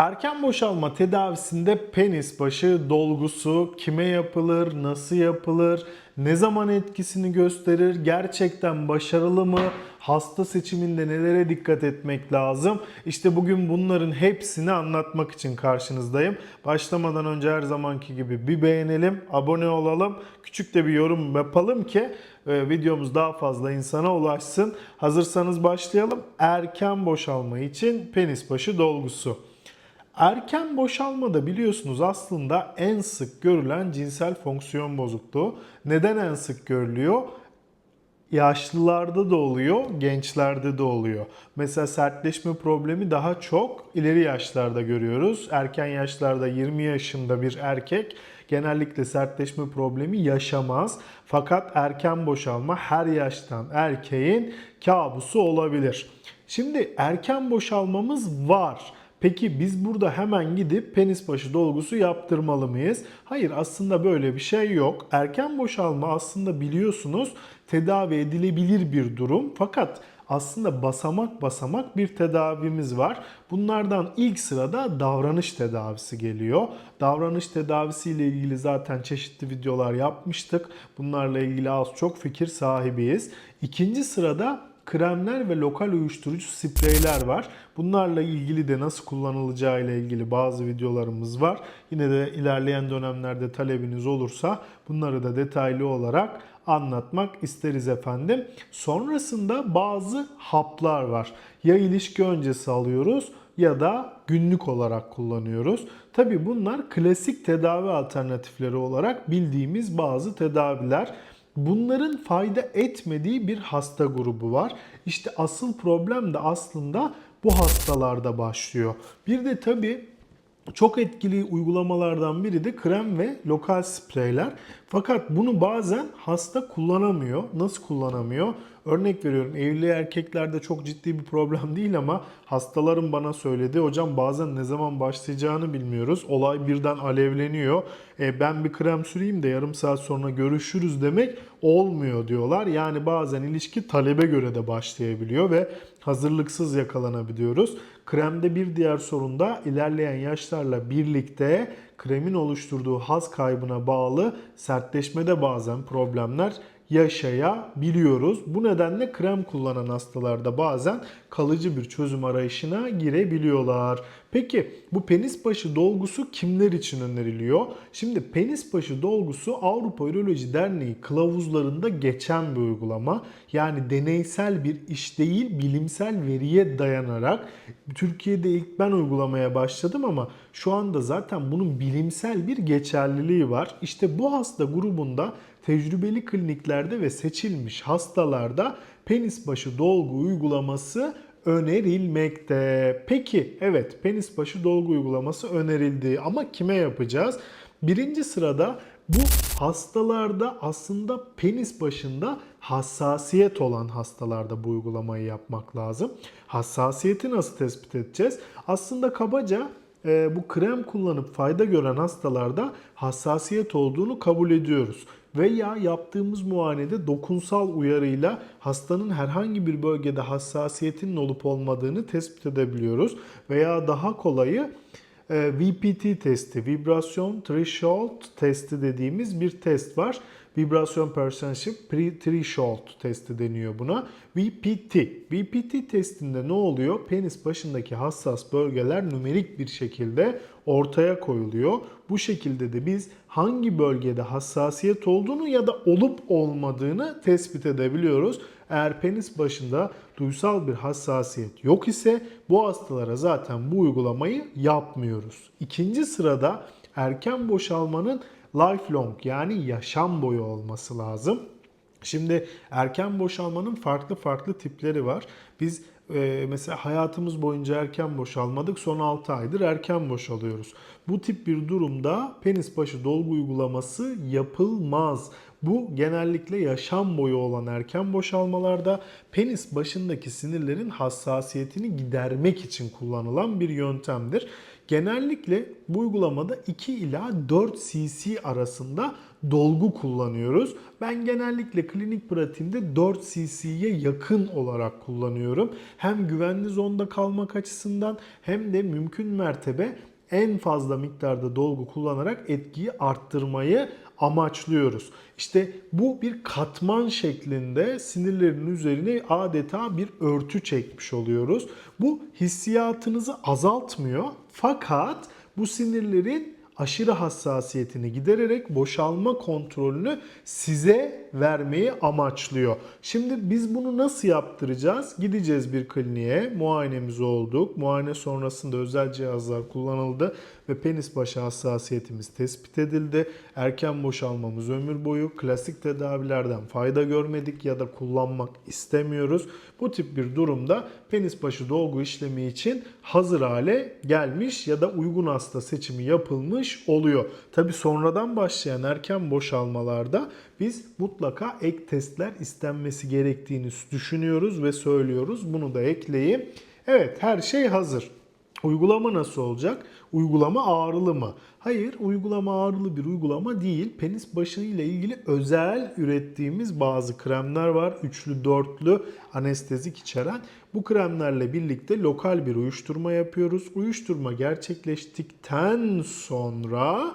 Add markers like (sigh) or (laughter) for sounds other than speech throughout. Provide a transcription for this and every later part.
Erken boşalma tedavisinde penis başı dolgusu kime yapılır, nasıl yapılır, ne zaman etkisini gösterir, gerçekten başarılı mı, hasta seçiminde nelere dikkat etmek lazım? İşte bugün bunların hepsini anlatmak için karşınızdayım. Başlamadan önce her zamanki gibi bir beğenelim, abone olalım, küçük de bir yorum yapalım ki e, videomuz daha fazla insana ulaşsın. Hazırsanız başlayalım. Erken boşalma için penis başı dolgusu. Erken boşalmada biliyorsunuz aslında en sık görülen cinsel fonksiyon bozukluğu. Neden en sık görülüyor? Yaşlılarda da oluyor, gençlerde de oluyor. Mesela sertleşme problemi daha çok ileri yaşlarda görüyoruz. Erken yaşlarda 20 yaşında bir erkek genellikle sertleşme problemi yaşamaz. Fakat erken boşalma her yaştan erkeğin kabusu olabilir. Şimdi erken boşalmamız var. Peki biz burada hemen gidip penis başı dolgusu yaptırmalı mıyız? Hayır aslında böyle bir şey yok. Erken boşalma aslında biliyorsunuz tedavi edilebilir bir durum. Fakat aslında basamak basamak bir tedavimiz var. Bunlardan ilk sırada davranış tedavisi geliyor. Davranış tedavisi ile ilgili zaten çeşitli videolar yapmıştık. Bunlarla ilgili az çok fikir sahibiyiz. İkinci sırada kremler ve lokal uyuşturucu spreyler var. Bunlarla ilgili de nasıl kullanılacağı ile ilgili bazı videolarımız var. Yine de ilerleyen dönemlerde talebiniz olursa bunları da detaylı olarak anlatmak isteriz efendim. Sonrasında bazı haplar var. Ya ilişki öncesi alıyoruz ya da günlük olarak kullanıyoruz. Tabi bunlar klasik tedavi alternatifleri olarak bildiğimiz bazı tedaviler. Bunların fayda etmediği bir hasta grubu var. İşte asıl problem de aslında bu hastalarda başlıyor. Bir de tabii çok etkili uygulamalardan biri de krem ve lokal spreyler. Fakat bunu bazen hasta kullanamıyor. Nasıl kullanamıyor? Örnek veriyorum evli erkeklerde çok ciddi bir problem (laughs) değil ama hastalarım bana söyledi. Hocam bazen ne zaman başlayacağını bilmiyoruz. Olay birden alevleniyor. E, ben bir krem süreyim de yarım saat sonra görüşürüz demek olmuyor diyorlar. Yani bazen ilişki talebe göre de başlayabiliyor ve hazırlıksız yakalanabiliyoruz. Kremde bir diğer sorun da ilerleyen yaşlarla birlikte kremin oluşturduğu haz kaybına bağlı sertleşmede bazen problemler yaşayabiliyoruz. Bu nedenle krem kullanan hastalarda bazen kalıcı bir çözüm arayışına girebiliyorlar. Peki bu penis başı dolgusu kimler için öneriliyor? Şimdi penis başı dolgusu Avrupa Üroloji Derneği kılavuzlarında geçen bir uygulama. Yani deneysel bir iş değil bilimsel veriye dayanarak Türkiye'de ilk ben uygulamaya başladım ama şu anda zaten bunun bilimsel bir geçerliliği var. İşte bu hasta grubunda tecrübeli kliniklerde ve seçilmiş hastalarda penis başı dolgu uygulaması önerilmekte. Peki evet penis başı dolgu uygulaması önerildi ama kime yapacağız? Birinci sırada bu hastalarda aslında penis başında hassasiyet olan hastalarda bu uygulamayı yapmak lazım. Hassasiyeti nasıl tespit edeceğiz? Aslında kabaca e, bu krem kullanıp fayda gören hastalarda hassasiyet olduğunu kabul ediyoruz. Veya yaptığımız muayenede dokunsal uyarıyla hastanın herhangi bir bölgede hassasiyetinin olup olmadığını tespit edebiliyoruz. Veya daha kolayı e, VPT testi, Vibration Threshold testi dediğimiz bir test var. Vibration Percentage Threshold testi deniyor buna. VPT. VPT testinde ne oluyor? Penis başındaki hassas bölgeler nümerik bir şekilde ortaya koyuluyor. Bu şekilde de biz hangi bölgede hassasiyet olduğunu ya da olup olmadığını tespit edebiliyoruz. Eğer penis başında duysal bir hassasiyet yok ise bu hastalara zaten bu uygulamayı yapmıyoruz. İkinci sırada erken boşalmanın lifelong yani yaşam boyu olması lazım. Şimdi erken boşalmanın farklı farklı tipleri var. Biz e, mesela hayatımız boyunca erken boşalmadık. Son 6 aydır erken boşalıyoruz. Bu tip bir durumda penis başı dolgu uygulaması yapılmaz. Bu genellikle yaşam boyu olan erken boşalmalarda penis başındaki sinirlerin hassasiyetini gidermek için kullanılan bir yöntemdir. Genellikle bu uygulamada 2 ila 4 cc arasında dolgu kullanıyoruz. Ben genellikle klinik pratiğimde 4 cc'ye yakın olarak kullanıyorum. Hem güvenli zonda kalmak açısından hem de mümkün mertebe en fazla miktarda dolgu kullanarak etkiyi arttırmayı amaçlıyoruz. İşte bu bir katman şeklinde sinirlerin üzerine adeta bir örtü çekmiş oluyoruz. Bu hissiyatınızı azaltmıyor fakat bu sinirlerin aşırı hassasiyetini gidererek boşalma kontrolünü size vermeyi amaçlıyor. Şimdi biz bunu nasıl yaptıracağız? Gideceğiz bir kliniğe, muayenemiz olduk. Muayene sonrasında özel cihazlar kullanıldı ve penis başı hassasiyetimiz tespit edildi. Erken boşalmamız ömür boyu. Klasik tedavilerden fayda görmedik ya da kullanmak istemiyoruz. Bu tip bir durumda penis başı dolgu işlemi için hazır hale gelmiş ya da uygun hasta seçimi yapılmış oluyor. Tabi sonradan başlayan erken boşalmalarda biz mutlaka ek testler istenmesi gerektiğini düşünüyoruz ve söylüyoruz. Bunu da ekleyeyim. Evet her şey hazır. Uygulama nasıl olacak? Uygulama ağrılı mı? Hayır, uygulama ağrılı bir uygulama değil. Penis başı ile ilgili özel ürettiğimiz bazı kremler var. Üçlü, dörtlü anestezik içeren. Bu kremlerle birlikte lokal bir uyuşturma yapıyoruz. Uyuşturma gerçekleştikten sonra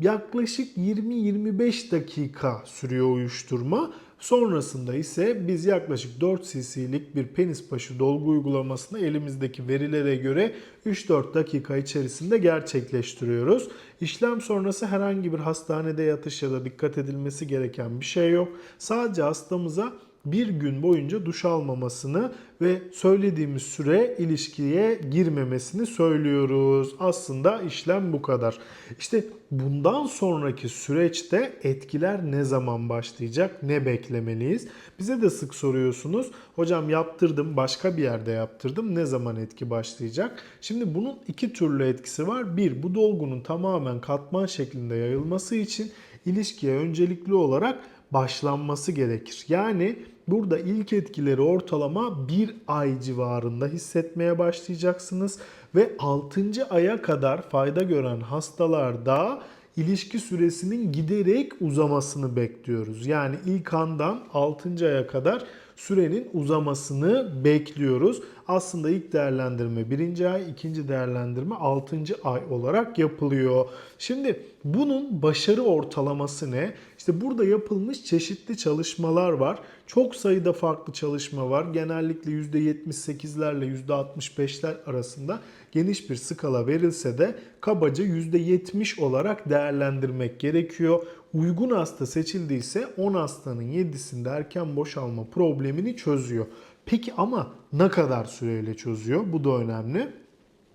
yaklaşık 20-25 dakika sürüyor uyuşturma. Sonrasında ise biz yaklaşık 4 cc'lik bir penis başı dolgu uygulamasını elimizdeki verilere göre 3-4 dakika içerisinde gerçekleştiriyoruz. İşlem sonrası herhangi bir hastanede yatış ya da dikkat edilmesi gereken bir şey yok. Sadece hastamıza bir gün boyunca duş almamasını ve söylediğimiz süre ilişkiye girmemesini söylüyoruz. Aslında işlem bu kadar. İşte bundan sonraki süreçte etkiler ne zaman başlayacak, ne beklemeliyiz? Bize de sık soruyorsunuz. Hocam yaptırdım, başka bir yerde yaptırdım. Ne zaman etki başlayacak? Şimdi bunun iki türlü etkisi var. Bir, bu dolgunun tamamen katman şeklinde yayılması için ilişkiye öncelikli olarak başlanması gerekir. Yani burada ilk etkileri ortalama bir ay civarında hissetmeye başlayacaksınız ve 6. aya kadar fayda gören hastalarda ilişki süresinin giderek uzamasını bekliyoruz. Yani ilk andan 6. aya kadar sürenin uzamasını bekliyoruz. Aslında ilk değerlendirme birinci ay, ikinci değerlendirme 6. ay olarak yapılıyor. Şimdi bunun başarı ortalaması ne? İşte burada yapılmış çeşitli çalışmalar var. Çok sayıda farklı çalışma var. Genellikle %78'lerle %65'ler arasında geniş bir skala verilse de kabaca %70 olarak değerlendirmek gerekiyor. Uygun hasta seçildiyse 10 hastanın 7'sinde erken boşalma problemini çözüyor. Peki ama ne kadar süreyle çözüyor? Bu da önemli.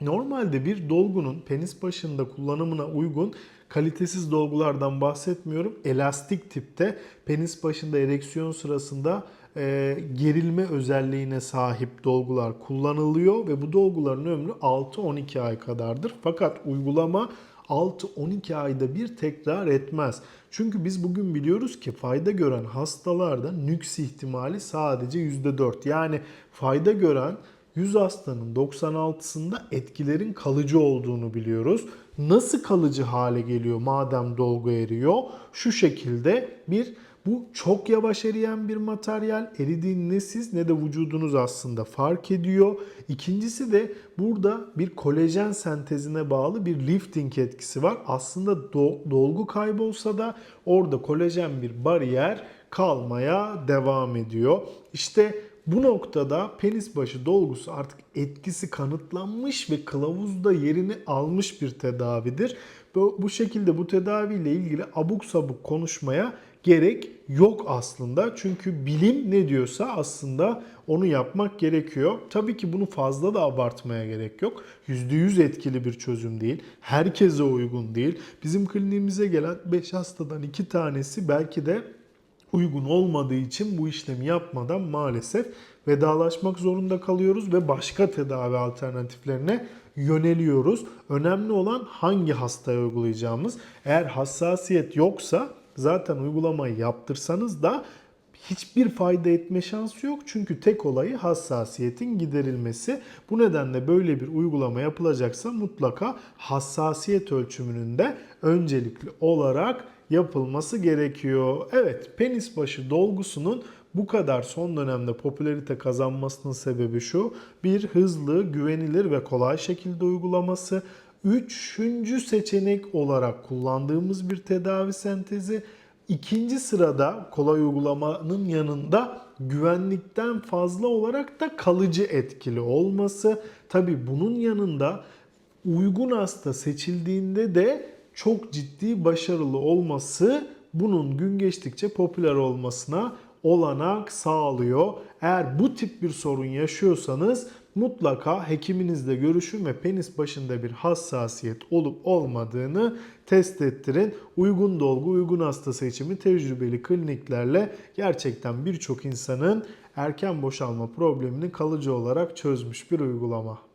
Normalde bir dolgunun penis başında kullanımına uygun kalitesiz dolgulardan bahsetmiyorum. Elastik tipte penis başında ereksiyon sırasında e, gerilme özelliğine sahip dolgular kullanılıyor ve bu dolguların ömrü 6-12 ay kadardır. Fakat uygulama 6-12 ayda bir tekrar etmez. Çünkü biz bugün biliyoruz ki fayda gören hastalarda nüks ihtimali sadece %4. Yani fayda gören 100 hastanın 96'sında etkilerin kalıcı olduğunu biliyoruz. Nasıl kalıcı hale geliyor madem dolgu eriyor? Şu şekilde bir bu çok yavaş eriyen bir materyal. Eridiğini ne siz ne de vücudunuz aslında fark ediyor. İkincisi de burada bir kolajen sentezine bağlı bir lifting etkisi var. Aslında do- dolgu kaybolsa da orada kolajen bir bariyer kalmaya devam ediyor. İşte bu noktada penis başı dolgusu artık etkisi kanıtlanmış ve kılavuzda yerini almış bir tedavidir. Bu şekilde bu tedaviyle ilgili abuk sabuk konuşmaya gerek yok aslında. Çünkü bilim ne diyorsa aslında onu yapmak gerekiyor. Tabii ki bunu fazla da abartmaya gerek yok. %100 etkili bir çözüm değil. Herkese uygun değil. Bizim kliniğimize gelen 5 hastadan 2 tanesi belki de uygun olmadığı için bu işlemi yapmadan maalesef vedalaşmak zorunda kalıyoruz ve başka tedavi alternatiflerine yöneliyoruz. Önemli olan hangi hastaya uygulayacağımız. Eğer hassasiyet yoksa zaten uygulamayı yaptırsanız da hiçbir fayda etme şansı yok. Çünkü tek olayı hassasiyetin giderilmesi. Bu nedenle böyle bir uygulama yapılacaksa mutlaka hassasiyet ölçümünün de öncelikli olarak yapılması gerekiyor. Evet, penis başı dolgusunun bu kadar son dönemde popülerite kazanmasının sebebi şu. Bir hızlı, güvenilir ve kolay şekilde uygulaması. Üçüncü seçenek olarak kullandığımız bir tedavi sentezi. İkinci sırada kolay uygulamanın yanında güvenlikten fazla olarak da kalıcı etkili olması. Tabi bunun yanında uygun hasta seçildiğinde de çok ciddi başarılı olması bunun gün geçtikçe popüler olmasına olanak sağlıyor. Eğer bu tip bir sorun yaşıyorsanız mutlaka hekiminizle görüşün ve penis başında bir hassasiyet olup olmadığını test ettirin. Uygun dolgu, uygun hasta seçimi tecrübeli kliniklerle gerçekten birçok insanın erken boşalma problemini kalıcı olarak çözmüş bir uygulama.